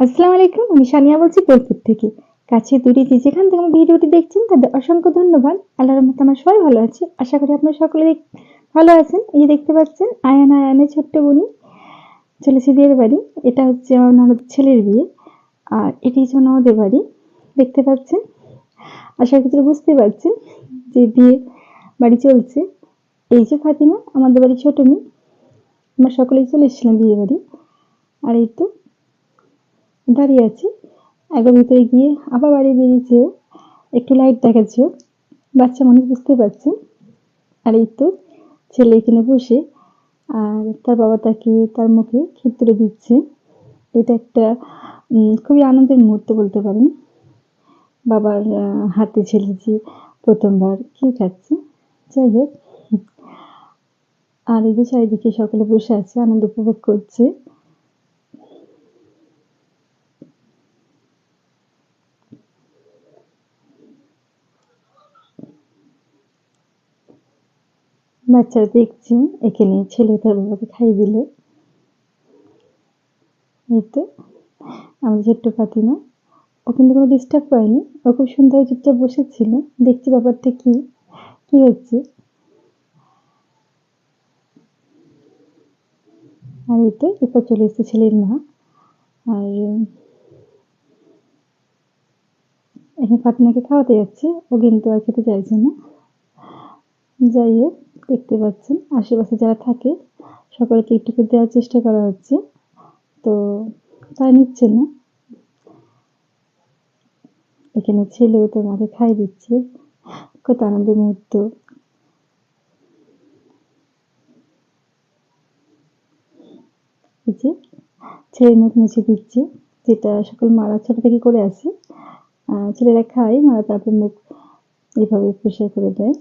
আসসালামু আলাইকুম, আমি সানিয়া বলছি বোলপুর থেকে। কাছে দূরে যে যেখান থেকে আমার ভিডিওটি দেখছেন, তাদের অসংখ্য ধন্যবাদ। আল্লাহ রহমতে আমার সবাই ভালো আছে। আশা করি আপনারা সকলে ভালো আছেন। এই দেখতে পাচ্ছেন, আয়ান আয়ানের ছোট্ট বোনই চলেছে বিয়ের বাড়ি। এটা হচ্ছে আমার ননদ ছেলের বিয়ে, আর এটি হচ্ছে ননদের বাড়ি। দেখতে পাচ্ছেন? আশা করি বুঝতে পারছেন যে বিয়ে বাড়ি চলছে। এই যে ফাতিমা, আমাদের বাড়ি ছোট মেয়ে। আমরা সকলেই চলে এসেছিলাম বিয়ে বাড়ি। আর এই তো দাঁড়িয়ে আছি। একবার ভিতরে গিয়ে আবার বাড়ি বেরিয়েছেও। একটু লাইট দেখাচ্ছেও। বাচ্চা মানুষ বুঝতে পারছেন আর এই তো ছেলে এখানে বসে, আর তার বাবা তাকে তার মুখে ক্ষীর তুলে দিচ্ছে। এটা একটা খুবই আনন্দের মুহূর্ত বলতে পারেন। বাবার হাতে ছেলে যে প্রথমবার ক্ষীর খাচ্ছে। যাই হোক। আর এই যে চারিদিকে সকলে বসে আছে, আনন্দ উপভোগ করছে। বাচ্চারা দেখছে এখানে ছেলে তার বাবাকে খাইয়ে দিল। এই তো, আমাদের ছোট্ট ফাতিমা। ও কিন্তু কোনো ডিস্টার্ব করেনি। ও খুব সুন্দর চুপচাপ বসেছিল। দেখছি ব্যাপারটা কি কি হচ্ছে? আর এই তো, এরপর চলে এসেছে ছেলের মা। আর, এখন ফাতিমাকে খাওয়াতে যাচ্ছে। ও কিন্তু আর খেতে চাইছে না। যাই হোক। দেখতে পাচ্ছেন, আশেপাশে যারা থাকে, সকলকে একটু করে দেওয়ার চেষ্টা করা হচ্ছে। তো তাই নিচ্ছে না। এখানে ছেলেও তো খাই দিচ্ছে। কত আনন্দের মুহূর্ত। যে ছেলের মুখ মুছে দিচ্ছে, যেটা সকল মারা ছোট থেকে করে আসে। ছেলেরা খায়, মারা তারপর মুখ এইভাবে পরিষ্কার করে দেয়।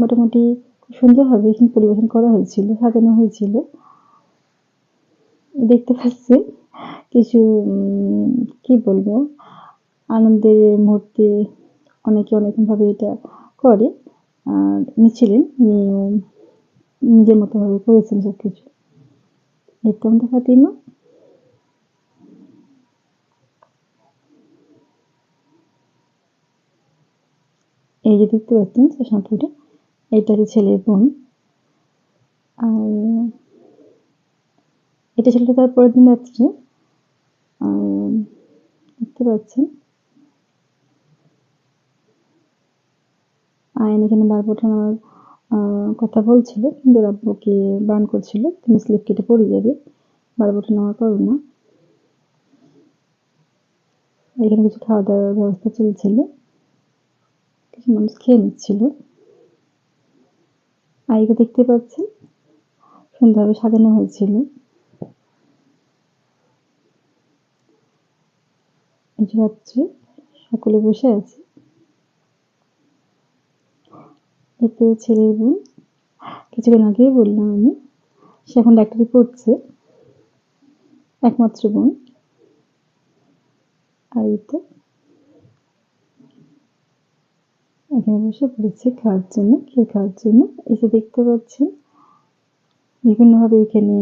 মোটামুটি খুব সুন্দরভাবে এখানে পরিবেশন করা হয়েছিল, সাজানো হয়েছিল। দেখতে পাচ্ছি কিছু কি বলব, আনন্দের মুহূর্তে অনেকে অনেকভাবে এটা করে। আর উনি নিজের মতো ভাবে করেছেন সব কিছু এই তো ফাতিমা। এই যে দেখতে পাচ্ছেন চশমাপুরে এটা হচ্ছে ছেলের বোন। আর এটা ছিল তার পরের দিন রাত্রে আর দেখতে পাচ্ছেন। আয়ন এখানে ওঠানোর আহ, কথা বলছিল কিন্তু ওর আব্বুকে বারণ করছিল তুমি স্লিপ কেটে পড়ে যাবে বারবার ওঠানামা করো না। এখানে কিছু খাওয়া দাওয়ার ব্যবস্থা চলছিল কিছু মানুষ খেয়ে নিচ্ছিল। আইকে দেখতে পাচ্ছেন। সুন্দরভাবে সাজানো হয়েছিল। রাত্রে সকলে বসে আছে। এতে ছেলের বোন কিছুক্ষণ আগেই বললাম আমি, সে এখন ডাক্তারি পড়ছে। একমাত্র বোন আর এই তো এখানে বসে পড়েছে খাওয়ার জন্য খেয়ে খাওয়ার জন্য। এসে দেখতে পাচ্ছেন বিভিন্নভাবে এখানে